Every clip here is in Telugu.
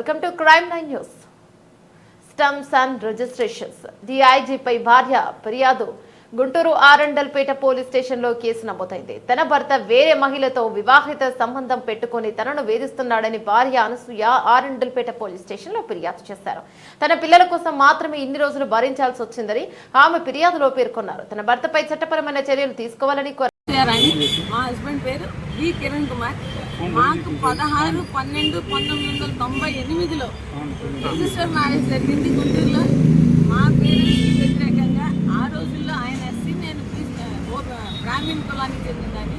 Welcome to crime nine news stamps and registrations డిఐజీపై భార్య ఫిర్యాదు. గుంటూరు ఆరండల్పేట పోలీస్ స్టేషన్లో కేసు నమోదైంది. తన భర్త వేరే మహిళతో వివాహిత సంబంధం పెట్టుకుని తనను వేధిస్తున్నాడని భార్య అనసూయ ఆరండల్పేట పోలీస్ స్టేషన్లో ఫిర్యాదు చేశారు. తన పిల్లల కోసం మాత్రమే ఇన్ని రోజులు భరించాల్సి వచ్చిందని ఆమె ఫిర్యాదులో పేర్కొన్నారు. తన భర్తపై చట్టపరమైన చర్యలు తీసుకోవాలని కోరారు అని మా హస్బెండ్ పేరు వి కిరణ్ కుమార్. మాకు పదహారు పన్నెండు పంతొమ్మిది వందల తొంభై ఎనిమిదిలో రిజిస్టర్ మ్యారేజ్ జరిగింది గుంటూరులో. మా పేరెంట్స్ వ్యతిరేకంగా ఆ రోజుల్లో ఆయన ఎస్సీ నేను క్రిస్- బ్రాహ్మణ్ కులానికి చెందిందని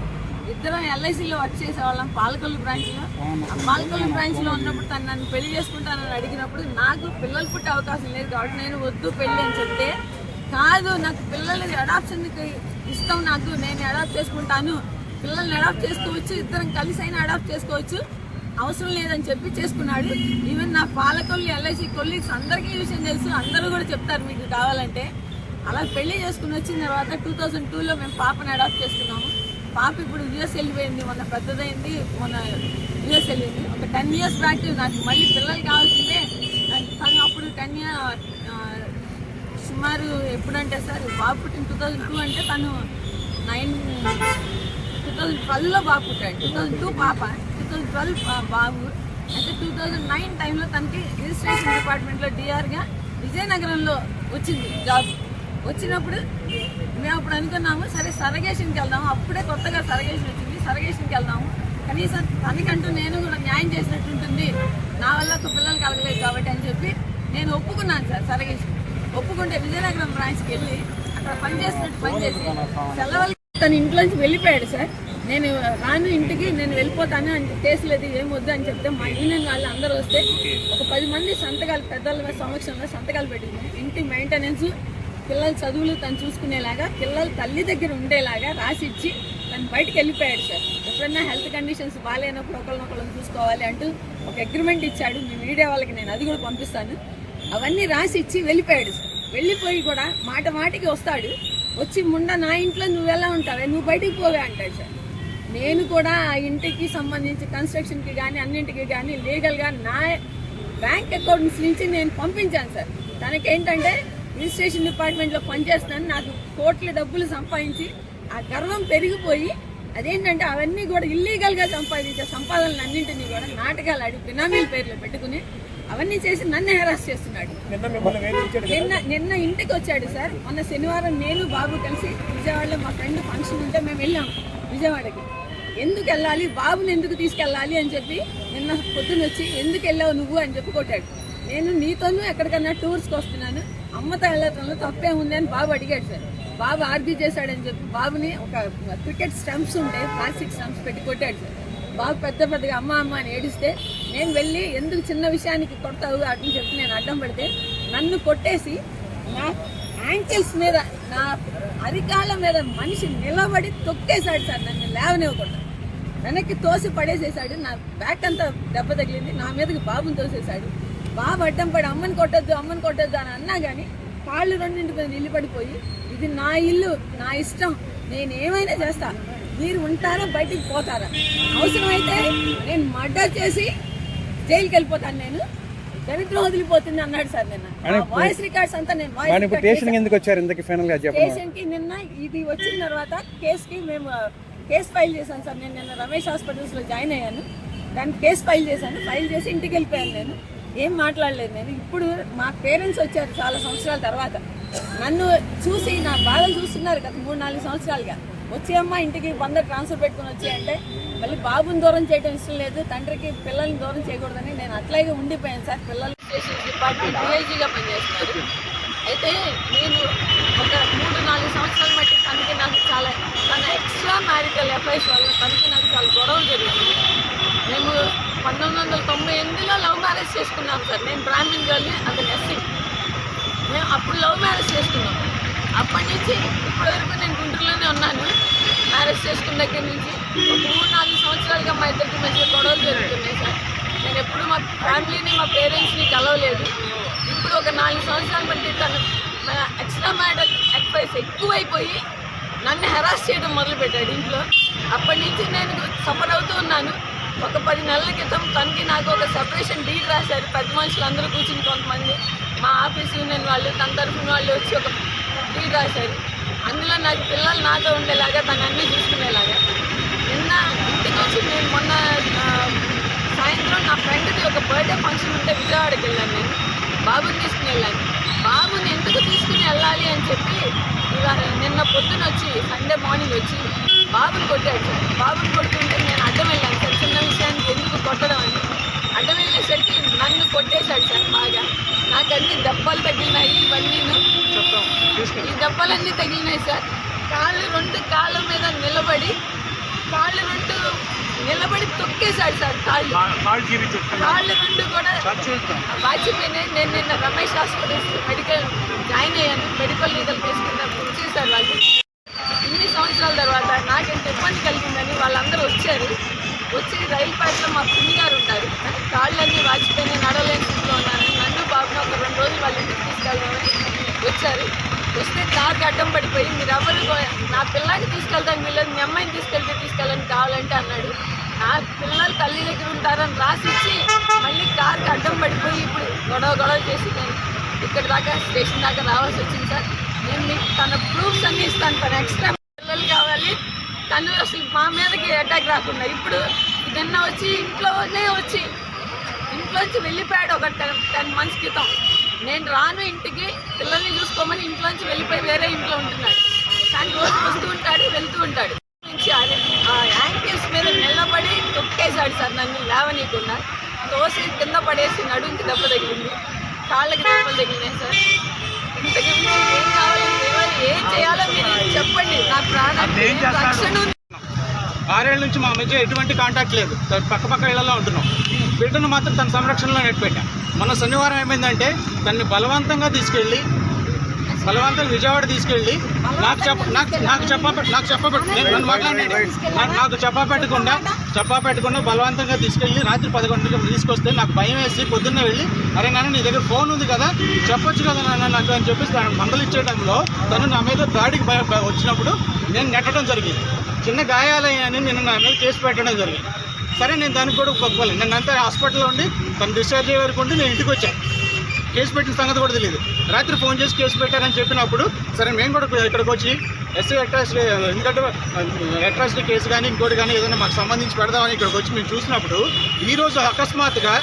ఇద్దరం ఎల్ఐసిలో వర్క్ చేసేవాళ్ళం పాలకొల్లు బ్రాంచ్లో. ఆ పాలకొల్లు బ్రాంచ్లో ఉన్నప్పుడు తను నన్ను పెళ్ళి చేసుకుంటానని అడిగినప్పుడు నాకు పిల్లలు పుట్టే అవకాశం లేదు కాబట్టి నేను వద్దు పెళ్ళి అని చెప్తే కాదు నాకు పిల్లలు అడాప్షన్కి ఇష్టం నాకు నేను అడాప్ట్ చేసుకుంటాను. పిల్లల్ని అడాప్ట్ చేసుకోవచ్చు ఇద్దరం కలిసి అయినా అడాప్ట్ చేసుకోవచ్చు. అవసరం లేదని చెప్పి చేసుకున్నాడు. ఈవెన్ నా పాలకొల్లి ఎల్ఐసి కొలీగ్స్ అందరికీ ఈ విషయం తెలుసు. అందరూ కూడా చెప్తారు మీకు కావాలంటే. అలా పెళ్ళి చేసుకుని వచ్చిన తర్వాత టూ థౌజండ్ టూలో మేము పాపని అడాప్ట్ చేసుకున్నాము. పాప ఇప్పుడు యుఎస్ వెళ్ళిపోయింది. మొన్న పెద్దదైంది మొన్న యుఎస్ వెళ్ళింది. ఒక టెన్ ఇయర్స్ బ్యాక్ నాకు మళ్ళీ పిల్లలు కావాల్సిందే. తను అప్పుడు టెన్ ఇయర్ సుమారు ఎప్పుడంటే సార్ బాబు పుట్టిన టూ థౌజండ్ టూ అంటే తను నైన్ టూ థౌజండ్ ట్వెల్వ్లో బాబు పుట్టాడు. టూ థౌజండ్ టూ పాప టూ థౌజండ్ ట్వెల్వ్ బాబు. అయితే టూ థౌజండ్ నైన్ టైంలో తనకి రిజిస్ట్రేషన్ డిపార్ట్మెంట్లో డిఆర్గా విజయనగరంలో వచ్చింది జాబ్ వచ్చినప్పుడు మేము అప్పుడు అనుకున్నాము సరే సరగేషన్కి వెళ్దాము. అప్పుడే కొత్తగా సరగేషన్ వచ్చింది. సరగేషన్కి వెళ్దాము. కనీసం తనకంటూ నేను కూడా న్యాయం చేసినట్టు ఉంటుంది. నా వల్ల ఒక పిల్లలు కలగలేదు కాబట్టి అని చెప్పి నేను ఒప్పుకున్నాను సార్ సరగేషన్ ఒప్పుకుంటే విజయనగరం బ్రాంచ్కి వెళ్ళి అక్కడ పని పనిచేసి పని చేసి సెలవులు తన ఇంట్లోంచి వెళ్ళిపోయాడు సార్. నేను రాను ఇంటికి నేను వెళ్ళిపోతాను అని కేసు లేదు ఏం వద్దు అని చెప్తే మా యూనియన్ వాళ్ళు అందరూ వస్తే ఒక పది మంది సంతకాలు పెద్దల సమక్షంలో సంతకాలు పెట్టింది. ఇంటి మెయింటెనెన్స్ పిల్లల చదువులు తను చూసుకునేలాగా పిల్లల తల్లి దగ్గర ఉండేలాగా రాసి ఇచ్చి తను బయటకు వెళ్ళిపోయాడు సార్. ఎప్పుడన్నా హెల్త్ కండిషన్స్ బాగాలేనప్పుడు ఒకరినొకరిని చూసుకోవాలి అంటూ ఒక అగ్రిమెంట్ ఇచ్చాడు. మీ మీడియా వాళ్ళకి నేను అది కూడా పంపిస్తాను. అవన్నీ రాసి ఇచ్చి వెళ్ళిపోయాడు. సార్ వెళ్ళిపోయి కూడా మాట మాటికి వస్తాడు. వచ్చి ముండ నా ఇంట్లో నువ్వు ఎలా ఉంటావే? నువ్వు బయటికి పోవే అంటాడు సార్. నేను కూడా ఆ ఇంటికి సంబంధించి కన్స్ట్రక్షన్కి కానీ అన్నింటికి కానీ లీగల్గా నా బ్యాంక్ అకౌంట్స్ నుంచి నేను పంపించాను సార్. తనకేంటంటే రిజిస్ట్రేషన్ డిపార్ట్మెంట్లో పనిచేస్తాను నాకు కోట్ల డబ్బులు సంపాదించి ఆ గర్వం పెరిగిపోయి అదేంటంటే అవన్నీ కూడా ఇల్లీగల్గా సంపాదించే సంపాదనలు అన్నింటినీ కూడా నాటకాలు ఆడి బినామీల పేర్లు పెట్టుకుని అవన్నీ చేసి నన్ను హెరాస్ చేస్తున్నాడు. నిన్న నిన్న ఇంటికి వచ్చాడు సార్. మొన్న శనివారం నేను బాబు కలిసి విజయవాడలో మా ఫ్రెండ్ ఫంక్షన్ ఉంటే మేము వెళ్ళాం విజయవాడకి. ఎందుకు వెళ్ళాలి? బాబుని ఎందుకు తీసుకెళ్ళాలి అని చెప్పి నిన్న పొద్దున్న వచ్చి ఎందుకు వెళ్ళావు నువ్వు అని చెప్పి కొట్టాడు. నేను నీతోనూ ఎక్కడికన్నా టూర్స్కి వస్తున్నాను. అమ్మతో వెళ్ళటంలో తప్పే ఉంది అని బాబు అడిగాడు సార్. బాబు ఆర్గ్యూ చేశాడని చెప్పి బాబుని ఒక క్రికెట్ స్టంప్స్ ఉంటాయి ప్లాస్టిక్ స్టంప్స్ పెట్టి కొట్టాడు సార్. బాబు పెద్ద పెద్దగా అమ్మ అమ్మ అని ఏడిస్తే నేను వెళ్ళి ఎందుకు చిన్న విషయానికి కొడతావు అని చెప్పి నేను అడ్డం పెడితే నన్ను కొట్టేసి నా యాంకిల్స్ మీద నా అరికాళ్ళ మీద మనిషి నిలబడి తొక్కేశాడు సార్ నన్ను లేవనివ్వకుండా. వెనక్కి తోసి పడేసేసాడు నా బ్యాక్ అంతా దెబ్బ తగిలింది నా మీదకి బాబుని తోసేశాడు. బాబు అడ్డం పడి అమ్మని కొట్టద్దు అమ్మని కొట్టద్దు అని అన్నా కానీ కాళ్ళు రెండింటి మీద నిలబడిపోయి ఇది నా ఇల్లు నా ఇష్టం నేను ఏమైనా చేస్తాను మీరు ఉంటారా బయటికి పోతారా? అవసరమైతే నేను మర్డర్ చేసి జైలుకి వెళ్ళిపోతాను నేను. దరిద్రం వదిలిపోతుంది అన్నాడు సార్ నిన్న. వాయిస్ రికార్డ్స్ అంతా నేను స్టేషన్కి ఎందుకు వచ్చారు? ఇంతకీ ఫైనల్గా చెప్పండి. స్టేషన్కి నిన్న ఇది వచ్చిన తర్వాత కేసుకి మేము కేసు ఫైల్ చేశాను సార్. నేను నిన్న రమేష్ హాస్పిటల్స్లో జాయిన్ అయ్యాను. దానికి కేసు ఫైల్ చేశాను. ఫైల్ చేసి ఇంటికి వెళ్ళిపోయాను నేను. ఏం మాట్లాడలేదు నేను. ఇప్పుడు మా పేరెంట్స్ వచ్చారు చాలా సంవత్సరాల తర్వాత. నన్ను చూసి నా బాధలు చూస్తున్నారు గత మూడు నాలుగు సంవత్సరాలుగా. వచ్చి అమ్మ ఇంటికి వంద ట్రాన్స్ఫర్ పెట్టుకుని వచ్చి అంటే మళ్ళీ బాబుని దూరం చేయడం ఇష్టం లేదు తండ్రికి పిల్లల్ని దూరం చేయకూడదని నేను అట్లాగే ఉండిపోయాను సార్. పిల్లలు డిపార్ట్మెంట్ డిఐజీగా పనిచేస్తున్నారు. అయితే నేను ఒక మూడు నాలుగు సంవత్సరాల మట్టి తనకి నాకు చాలా తన ఎక్స్ట్రా మ్యారిటల్ ఎఫైర్స్ వల్ల తనకి నాకు చాలా గొడవలు జరిగింది. మేము పంతొమ్మిది వందల తొంభై ఎనిమిదిలో లవ్ మ్యారేజ్ చేసుకున్నాం సార్. నేను బ్రాహ్మణ్ గర్ల్ని అతను ఎస్సీ. మేము అప్పుడు లవ్ మ్యారేజ్ చేసుకున్నాం. నుంచి ఇప్పటి వరకు నేను గుంటూరులోనే ఉన్నాను. మ్యారేజ్ చేసుకున్న దగ్గర నుంచి ఒక మూడు నాలుగు సంవత్సరాలుగా మా ఇద్దరికి మంచిగా గొడవలు జరుగుతున్నాయి సార్. నేను ఎప్పుడు మా ఫ్యామిలీని మా పేరెంట్స్ని కలవలేదు. ఇప్పుడు ఒక నాలుగు సంవత్సరాల బట్టి తను ఎక్స్ట్రా మ్యాడల్ అడ్వైస్ ఎక్కువైపోయి నన్ను హెరాస్ చేయడం మొదలుపెట్టాడు ఇంట్లో. అప్పటి నుంచి నేను సఫర్ అవుతూ ఉన్నాను. ఒక పది నెలల క్రితం తనకి నాకు ఒక సెపరేషన్ డీట్ రాశారు. పెద్ద మనుషులు అందరూ కూర్చుని కొంతమంది. మా ఆఫీస్ యూనియన్ వాళ్ళు తన తరఫున వాళ్ళు వచ్చి ఒక డీడ్ రాశారు అందులో నాకు పిల్లలు నాతో ఉండేలాగా తను అన్నీ చూసుకునేలాగా. నిన్న ఇంటికి వచ్చి నేను మొన్న సాయంత్రం నా ఫ్రెండ్కి ఒక బర్త్డే ఫంక్షన్ ఉంటే విజయవాడకి వెళ్ళాను నేను. బాబుని తీసుకుని వెళ్ళాను. బాబుని ఎందుకు తీసుకుని వెళ్ళాలి అని చెప్పి ఇలా నిన్న పొద్దున వచ్చి సండే మార్నింగ్ వచ్చి బాబుని కొట్టాడు. బాబుని కొడుతుంటే నేను అడ్డం వెళ్ళాను. సార్ చిన్న విషయానికి ఎందుకు కొట్టడం అని. అడ్డం వెళ్ళేసరికి నన్ను కొట్టేశాడు సార్ బాగా. నాకు అన్ని దెబ్బలు తగిలినాయి ఇవన్నీ ఈ దెబ్బలన్నీ తగిలినాయి సార్. కాళ్ళు రెండు కాళ్ళ మీద నిలబడి కాళ్ళు రెండు నిలబడి తొక్కేశాడు సార్ కాళ్ళు. కాళ్ళు రెండు కూడా వాచిపోయినాయి. నేను నిన్న రమేష్ హాస్పిటల్ మెడికల్ జాయిన్ అయ్యాను. మెడికల్ లీగల్ కేసు కింద బుక్ చేశారు వాళ్ళు. ఇన్ని సంవత్సరాల తర్వాత నాకు ఎంత ఇబ్బంది కలిగిందని వాళ్ళందరూ వచ్చారు. వచ్చి రైలు పాటలో మా పిన్ని గారు కాళ్ళన్నీ వాచిపోయి నడవలేని స్థితిలో ఉన్నాను నన్ను బాబున ఒక రెండు రోజులు వాళ్ళ ఇంటికి తీసుకెళ్దామని వచ్చారు. వస్తే కార్కి అడ్డం పడిపోయి మీరు ఎవరు? నా పిల్లాన్ని తీసుకెళ్తాను వీళ్ళని మీ అమ్మాయిని తీసుకెళ్తే తీసుకెళ్ళని కావాలంటే అన్నాడు. నా పిల్లలు తల్లి దగ్గర ఉంటారని రాసిచ్చి మళ్ళీ కార్కి అడ్డం పడిపోయి ఇప్పుడు గొడవ గొడవ చేసి నేను ఇక్కడ దాకా స్టేషన్ దాకా రావాల్సి వచ్చింది సార్. నేను మీకు తన ప్రూఫ్స్ అన్నీ ఇస్తాను. తన ఎక్స్ట్రా పిల్లలు కావాలి. తను అసలు మా మీదకి అటాక్ రాకుండా. ఇప్పుడు నిన్న వచ్చి ఇంట్లోనే వచ్చి ఇంట్లోంచి వెళ్ళిపోయాడు ఒక టెన్ టెన్ మంత్స్ క్రితం. నేను రాను ఇంటికి పిల్లల్ని చూసుకోమని ఇంట్లోంచి వెళ్ళిపోయి వేరే ఇంట్లో ఉంటున్నాడు. కానీ రోజు వస్తూ ఉంటాడు వెళ్తూ ఉంటాడు. నుంచి యాంకిల్స్ మీద నిలబడి తొక్కేశాడు సార్ నన్ను లేవనీయకుండా. తోసి కింద పడేసి నడుంకి దెబ్బ తగిలింది. కాళ్ళకి దెబ్బలు తగిలినాయి సార్. ఇంతకు ఏం కావాలి ఏం చేయాలో మీరు చెప్పండి. నా రక్షణ ఉంది. ఆరేళ్ళ నుంచి మా మధ్య ఎటువంటి కాంటాక్ట్ లేదు. పక్క పక్క ఇళ్ళలో ఉంటున్నాం. బిడ్డను మాత్రం తన సంరక్షణలో నెట్టిపెట్టా మొన్న శనివారం ఏమైందంటే తనని బలవంతంగా తీసుకెళ్ళి బలవంతంగా విజయవాడ తీసుకెళ్ళి నాకు చెప్ప నాకు నాకు చెప్ప నాకు చెప్పబెట్టు నేను నన్ను మాట్లాడండి. నాకు నాకు చెప్పా పెట్టకుండా చెప్పా పెట్టకుండా బలవంతంగా తీసుకెళ్ళి రాత్రి పదకొండుకి తీసుకొస్తే నాకు భయం వేసి పొద్దున్నే వెళ్ళి అరే నాన్న నీ దగ్గర ఫోన్ ఉంది కదా చెప్పొచ్చు కదా నాన్న నాకు అని చెప్పేసి తను మందలు ఇచ్చే టైంలో తను నా మీద దాడికి వచ్చినప్పుడు నేను నెట్టడం జరిగింది. చిన్న గాయాలయ్యాని నేను నా మీద కేసు పెట్టడం జరిగింది. సరే నేను దానికి కూడా ఒప్పుకోవాలి నేను అంతా హాస్పిటల్లో ఉండి తను డిశ్చార్జ్ అయ్యే వరకు ఉండి నేను ఇంటికి వచ్చాను. కేసు పెట్టిన సంగతి కూడా తెలియదు రాత్రి ఫోన్ చేసి కేసు పెట్టారని చెప్పినప్పుడు సరే మేము కూడా ఇక్కడికి వచ్చి ఎస్సీ అట్రాసిటీ ఎందుకంటే అట్రాసిటీ కేసు కానీ ఇంకోటి కానీ ఏదైనా మాకు సంబంధించి పెడదామని ఇక్కడికి వచ్చి మేము చూసినప్పుడు ఈరోజు అకస్మాత్తుగా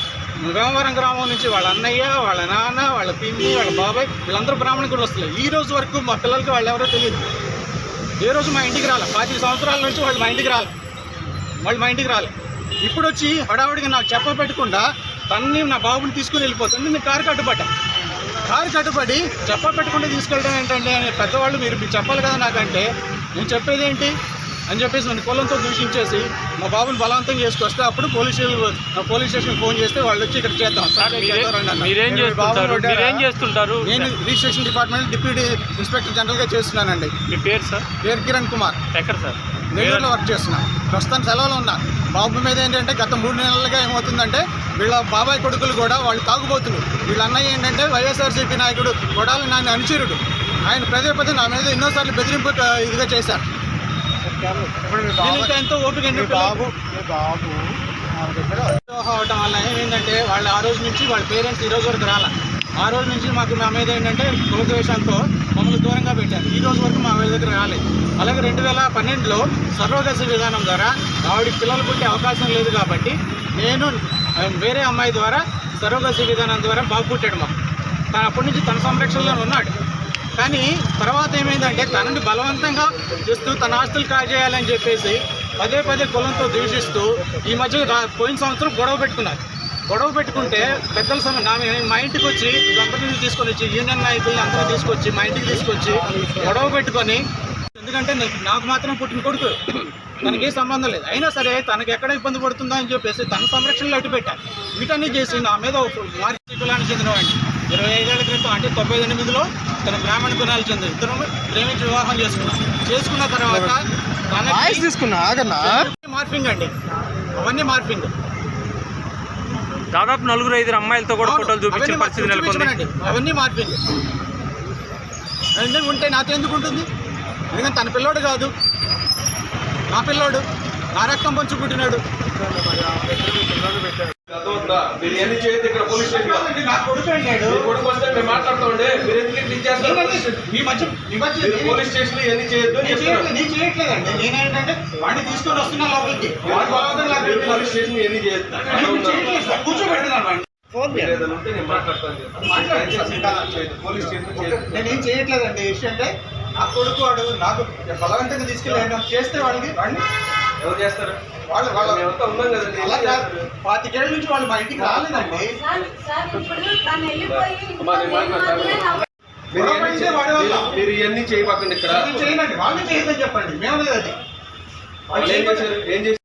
వేమవరం గ్రామం నుంచి వాళ్ళ అన్నయ్య వాళ్ళ నాన్న వాళ్ళ పిన్ని వాళ్ళ బాబాయ్ వీళ్ళందరూ బ్రాహ్మణ వస్తున్నారు ఈ రోజు వరకు మా పిల్లలకి వాళ్ళు ఎవరో తెలియదు. ఏ రోజు మా ఇంటికి రాలే. పాతిక సంవత్సరాల నుంచి వాళ్ళు మా ఇంటికి రాలే. వాళ్ళు మా ఇంటికి రాలే. ఇప్పుడు వచ్చి హడావుడిగా నాకు చెప్పబెట్టకుండా తన్ని నా బాబుని తీసుకుని వెళ్ళిపోతుంది. నేను కారు కట్టుబడ్డా. కారు కట్టుబడి చెప్ప పెట్టకుండా తీసుకెళ్ళడం ఏంటంటే అని పెద్దవాళ్ళు మీరు మీరు చెప్పాలి కదా నాకంటే. నేను చెప్పేది ఏంటి? అని చెప్పేసి నన్ను కులంతో దూషించేసి మా బాబుని బలవంతం చేసుకొస్తే అప్పుడు పోలీసు పోలీస్ స్టేషన్ ఫోన్ చేస్తే వాళ్ళు వచ్చి ఇక్కడ చేద్దాం. మీరేం చేస్తుంటారు? నేను రిజిస్ట్రేషన్ డిపార్ట్మెంట్ డిప్యూటీ ఇన్స్పెక్టర్ జనరల్గా చేస్తున్నానండి. మీ పేరు సార్? పేరు కిరణ్ కుమార్. ఎక్కడ సార్? నెల్లూరులో వర్క్ చేస్తున్నా. ప్రస్తుతం సెలవులో ఉన్నా. బాబు మీద ఏంటంటే గత మూడు నెలలుగా ఏమవుతుందంటే వీళ్ళ బాబాయ్ కొడుకులు కూడా వాళ్ళు తాగుబోతులు. వీళ్ళ అన్నయ్య ఏంటంటే వైఎస్ఆర్సీపీ నాయకుడు కొడాలి నాని అనుచరుడు. ఆయన పదే పదే నా మీద ఎన్నోసార్లు బెదిరింపు ఇదిగా చేశారు. ఎంతో ఓపిక బాబు అవటం వల్ల ఏమైందంటే వాళ్ళు ఆ రోజు నుంచి వాళ్ళ పేరెంట్స్ ఈ రోజు వరకు రాలా. ఆ రోజు నుంచి మాకు మా మీద ఏంటంటే కులద్వేషంతో మమ్మల్ని దూరంగా పెట్టారు. ఈ రోజు వరకు మా వీళ్ళ దగ్గర రాలేదు. అలాగే రెండు వేల పన్నెండులో సర్వగసి విధానం ద్వారా ఆవిడకి పిల్లలు పుట్టే అవకాశం లేదు కాబట్టి నేను వేరే అమ్మాయి ద్వారా సర్వగసి విధానం ద్వారా బాబు పుట్టాడు మాకు. తను అప్పటి నుంచి తన సంరక్షణలో ఉన్నాడు. కానీ తర్వాత ఏమైందంటే తనని బలవంతంగా చూస్తూ తన ఆస్తులు కాజేయాలని చెప్పేసి పదే పదే కులంతో దూషిస్తూ ఈ మధ్య పోయిన సంవత్సరం గొడవ పెట్టుకున్నారు. గొడవ పెట్టుకుంటే పెద్దల సమయం నా మా ఇంటికి వచ్చి అందరినీ తీసుకొని వచ్చి యూనియన్ నాయకుల్ని అందరూ తీసుకొచ్చి మా ఇంటికి తీసుకొచ్చి గొడవ పెట్టుకొని ఎందుకంటే నాకు- మాత్రం పుట్టిన కొడుకు. తనకి ఏ సంబంధం లేదు. అయినా సరే తనకి ఎక్కడ ఇబ్బంది పడుతుందో అని చెప్పేసి తన సంరక్షణలో అటు పెట్టారు వీటన్నీ చేసి నా మీద ఒక మార్చి కులానికి చెందినవాడిని. ఇరవై ఐదేళ్ళ క్రితం అంటే తొంభై ఎనిమిదిలో తన బ్రాహ్మణ కులాలు చెందిన ఇద్దరు ప్రేమించి వివాహం చేసుకున్నాం. చేసుకున్న తర్వాత తీసుకున్నా ఆగన్నా? మార్పింగ్ అండి. అవన్నీ మార్పింగ్ దాదాపు నలుగురు ఐదు అమ్మాయిలతో కూడా ఫోటోలు చూపించే పరిస్థితి నెలకొంది. అవన్నీ మార్పింగ్ అవన్నీ ఉంటే నాతో ఎందుకు ఉంటుంది? ఎందుకంటే తన పిల్లోడు కాదు. నా పిల్లోడు. నా రక్తం పంచు పుట్టినాడు. అర్థమవుతుందా? మీరు ఎన్ని చేయొద్దు ఇక్కడ పోలీస్ స్టేషన్. నా కొడుకు వస్తే మేము మాట్లాడతామండి మీరు ఎందుకు ఇట్లా ఇచ్చేస్తారు పోలీస్ స్టేషన్? మీ మధ్య మీ మధ్య మీరు పోలీస్ స్టేషన్లో ఇవన్నీ చేయొద్దు నేను చేయట్లేదండి. నేనేంటంటే వాడిని తీసుకొని వస్తున్నా లోపలికి. వాడు. పోలీస్ స్టేషన్ ఇవన్నీ చేయొద్దు. నేను. కూర్చోబెడుతున్నాను వాడిని. చేయట్లేదండి. విషయం అంటే ఆ కొడుకు వాడు నాకు బలవంతంగా తీసుకెళ్ళాను చేస్తే వాడికి వాడిని ఎవరు చేస్తారు? వాళ్ళు వాళ్ళ. మేమంతా ఉన్నాం కదండి అలా కాదు. పాతికేళ్ళ నుంచి వాళ్ళు మా ఇంటికి రాలేదండి. మీరు ఇవన్నీ. మీరు- ఇవన్నీ చేయబాకండి ఇక్కడ. చేయనండి. వాళ్ళు చేయదని చెప్పండి. మేము లేదు అది. వాళ్ళు ఏం చేశారు? ఏం చేశారు?